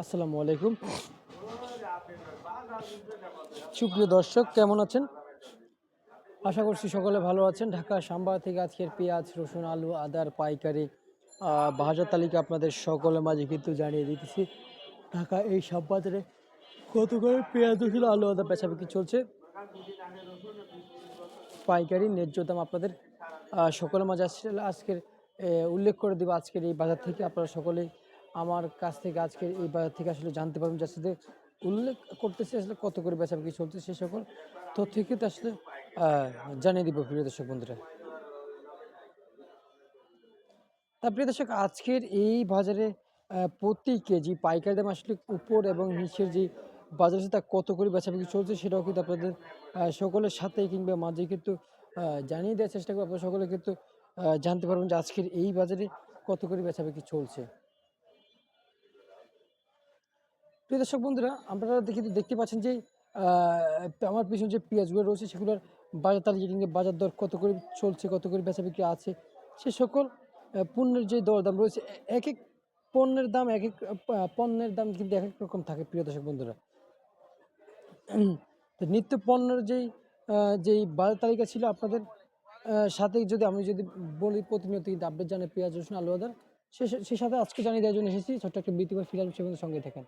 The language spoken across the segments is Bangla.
আসসালামু আলাইকুম। সুপ্রিয় দর্শক, কেমন আছেন? আশা করছি সকলে ভালো আছেন। ঢাকা সাম্বা থেকে আজকের পেঁয়াজ, রসুন, আলু, আদার পাইকারি বাজার তালিকা আপনাদের সকলের মাঝে কিন্তু জানিয়ে দিতেছি। ঢাকা এই সব বাজারে কত করে পেঁয়াজ, রসুন, আলু, আদা বেচাবেচি চলছে? পাইকারি ন্যায্য দাম আপনাদের সকলের মাঝে আজকের উল্লেখ করে দিব। আজকের এই বাজার থেকে আপনারা সকলেই আমার কাছ থেকে আজকের এই বাজার থেকে আসলে জানতে পারবেন যার সাথে উল্লেখ করতেছে আসলে কত করে বেচাবেচি চলছে সে সকল তথ্য কিন্তু আসলে জানিয়ে দিব প্রিয় দর্শক বন্ধুরা। তা প্রিয় দর্শক, আজকের এই বাজারে প্রতি কেজি পাইকারি দাম আসলে উপর এবং নিচের যে বাজার আছে তা কত করে বেচাবিক্রি চলছে সেটাও কিন্তু আপনাদের সকলের সাথে কিংবা মাঝে কিন্তু জানিয়ে দেওয়ার চেষ্টা করব। আপনারা সকলে কিন্তু জানতে পারবেন যে আজকের এই বাজারে কত করে বেচাবিক্রি চলছে। প্রিয় দর্শক বন্ধুরা, আপনারা দেখি দেখতে পাচ্ছেন যে আমার পিছনে যে পেঁয়াজগুলো রয়েছে, সেগুলোর বাজার তালিকা কিংবা বাজার দর কত করে চলছে, কত করে বেচা বিক্রি আছে, সে সকল পণ্যের যে দরদাম রয়েছে, এক এক পণ্যের দাম, এক এক পণ্যের দাম কিন্তু এক এক রকম থাকে, প্রিয় দর্শক বন্ধুরা। তো নিত্য পণ্যের যেই যেই বাজার তালিকা ছিল আপনাদের সাথে যদি আমি যদি বলি প্রতিনিয়ত কিন্তু আপডেট জানে পেঁয়াজ, রসুন, আলু আদার সে সাথে আজকে জানিয়ে দেওয়ার জন্য এসেছি। ছোট্ট একটা বৃত্তিবার ফিরাল সেগুলোর সঙ্গে থাকেন।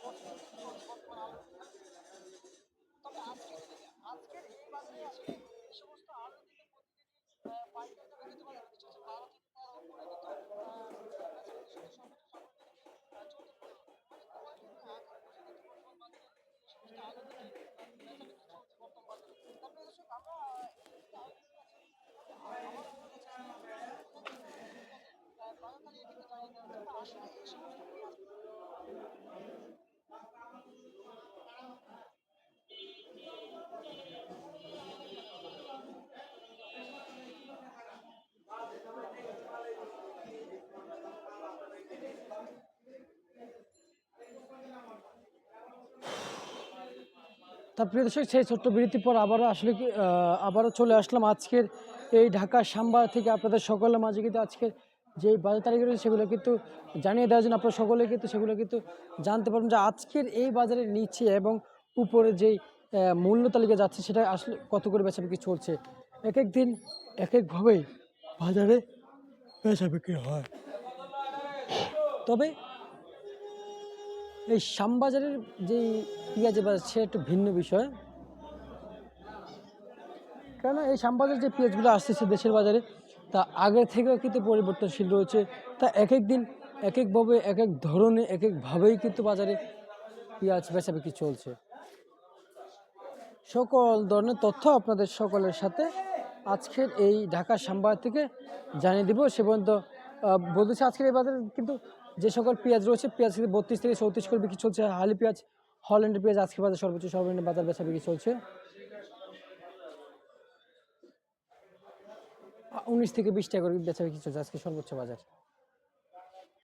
বর্তমান তা প্রিয় দর্শক, সেই ছোট্ট বিরতির পর আবারও আসলে আবারও চলে আসলাম আজকের এই ঢাকা সাম্বা থেকে আপনাদের সকলের মাঝে কিন্তু আজকের যে বাজার তালিকা রয়েছে সেগুলো কিন্তু জানিয়ে দেওয়ার জন্য আপনারা সকলে কিন্তু, সেগুলো কিন্তু জানতে পারবেন যে আজকের এই বাজারের নিচে এবং উপরে যেই মূল্য তালিকা যাচ্ছে সেটা আসলে কত করে বেচা বিক্রি চলছে? এক এক দিন, এক একভাবেই বাজারে বেচা বিক্রি হয়। তবে এই শ্যামবাজারের যে পেঁয়াজের বাজার সে একটু ভিন্ন বিষয়। কেননা এই শ্যামবাজার যে পেঁয়াজগুলো আসতেছে দেশের বাজারে, তা আগের থেকেও কিন্তু পরিবর্তনশীল রয়েছে। তা এক এক দিন এক একভাবে এক এক ধরনে এক একভাবেই কিন্তু বাজারে পেঁয়াজ বেচাবেচি চলছে। সকল ধরনের তথ্য আপনাদের সকলের সাথে আজকের এই ঢাকা শ্যামবাজার থেকে জানিয়ে দিব। সে পর্যন্ত বলতেছে আজকের এই বাজারে, কিন্তু যে সকল পেঁয়াজ রয়েছে, পেঁয়াজ কিন্তু বত্রিশ থেকে চৌত্রিশ করে বিক্রি চলছে। হালি পেঁয়াজ, হল্যান্ডের পেঁয়াজ আজকে বাজার সর্বোচ্চ সর্বনিম্ন বাজার বেচা বিক্রি চলছে। উনিশ থেকে বিশ টাকা করে বেচা বিক্রি চলছে আজকে সর্বোচ্চ বাজার।